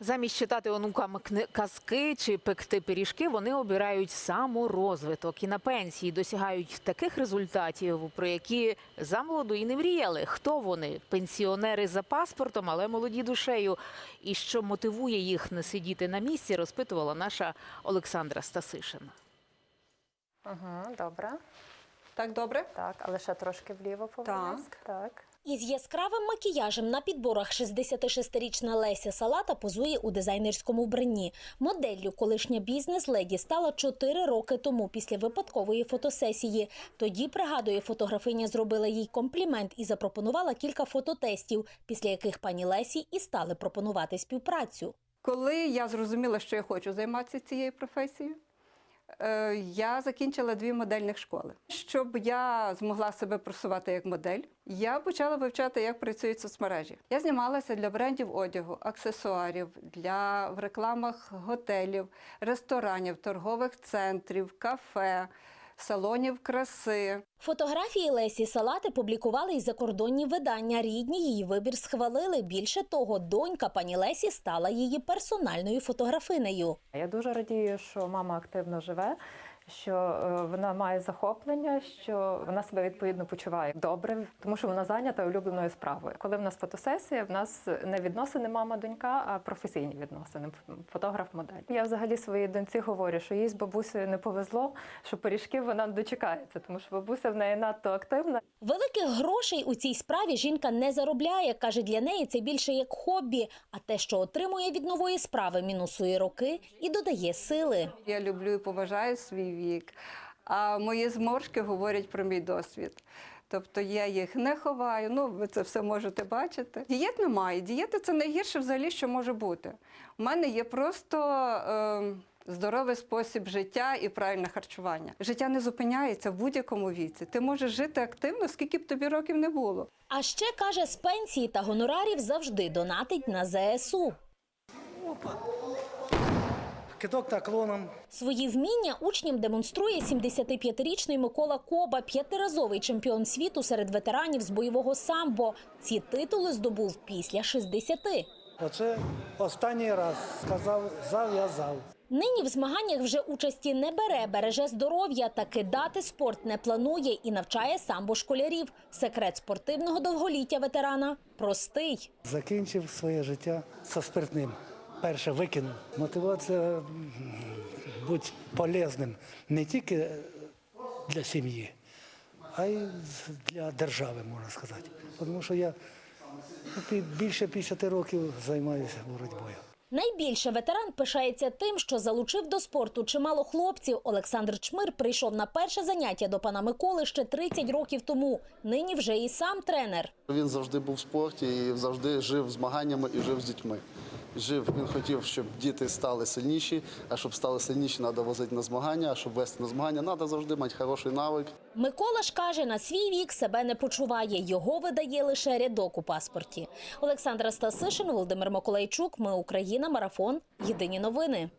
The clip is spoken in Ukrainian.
Замість читати онукам казки чи пекти пиріжки, вони обирають саморозвиток і на пенсії досягають таких результатів, про які замолоду і не мріяли. Хто вони? Пенсіонери за паспортом, але молоді душею. І що мотивує їх не сидіти на місці, розпитувала наша Олександра Стасишина. Угу, добре. Так, добре? Так, але ще трошки вліво повернись. Так. Із яскравим макіяжем на підборах 66-річна Леся Салата позує у дизайнерському вбранні. Моделлю колишня бізнес-леді стала 4 роки тому після випадкової фотосесії. Тоді, пригадує, фотографиня зробила їй комплімент і запропонувала кілька фототестів, після яких пані Лесі і стали пропонувати співпрацю. Коли я зрозуміла, що я хочу займатися цією професією, я закінчила дві модельних школи. Щоб я змогла себе просувати як модель, я почала вивчати, як працюють соцмережі. Я знімалася для брендів одягу, аксесуарів, для в рекламах готелів, ресторанів, торгових центрів, кафе, салонів краси. Фотографії Лесі Салати публікували й закордонні видання. Рідні її вибір схвалили. Більше того, донька пані Лесі стала її персональною фотографинею. Я дуже радію, що мама активно живе, що е, вона має захоплення, що вона себе відповідно почуває добре, тому що вона зайнята улюбленою справою. Коли в нас фотосесія, в нас не відносини мама-донька, а професійні відносини. Фотограф-модель. Я взагалі своїй доньці говорю, що їй з бабусею не повезло, що пиріжків вона дочекається, тому що бабуся в неї надто активна. Великих грошей у цій справі жінка не заробляє. каже, для неї це більше як хобі. А те, що отримує від нової справи, мінусує роки і додає сили. Я люблю і поважаю свій вік, а мої зморшки говорять про мій досвід. Тобто я їх не ховаю, ну ви це все можете бачити. Дієт немає. Дієта це найгірше взагалі, що може бути. У мене є просто е, здоровий спосіб життя і правильне харчування. Життя не зупиняється в будь-якому віці. Ти можеш жити активно, скільки б тобі років не було. А ще каже, з пенсії та гонорарів завжди донатить на ЗСУ. Кидок наклоном. Свої вміння учням демонструє 75-річний Микола Коба, п'ятиразовий чемпіон світу серед ветеранів з бойового самбо. Ці титули здобув після 60. Оце останній раз сказав, зав'язав. Нині в змаганнях вже участі не бере, береже здоров'я та кидати спорт не планує і навчає самбо школярів. Секрет спортивного довголіття ветерана простий. Закінчив своє життя зі спиртним. Перше викинув. Мотивація бути полезним не тільки для сім'ї, а й для держави, можна сказати. Тому що я ну, більше 50 років займаюся боротьбою. Найбільше ветеран пишається тим, що залучив до спорту чимало хлопців. Олександр Чмир прийшов на перше заняття до пана Миколи ще 30 років тому. Нині вже і сам тренер. Він завжди був в спорті і завжди жив змаганнями і жив з дітьми. Жив, він хотів, щоб діти стали сильніші, а щоб стали сильніші, треба возити на змагання, а щоб вести на змагання, треба завжди мати хороший навик. Микола ж каже, на свій вік себе не почуває. Його видає лише рядок у паспорті. Олександра Стасишин, Володимир Миколайчук. Ми Україна. Марафон. Єдині новини.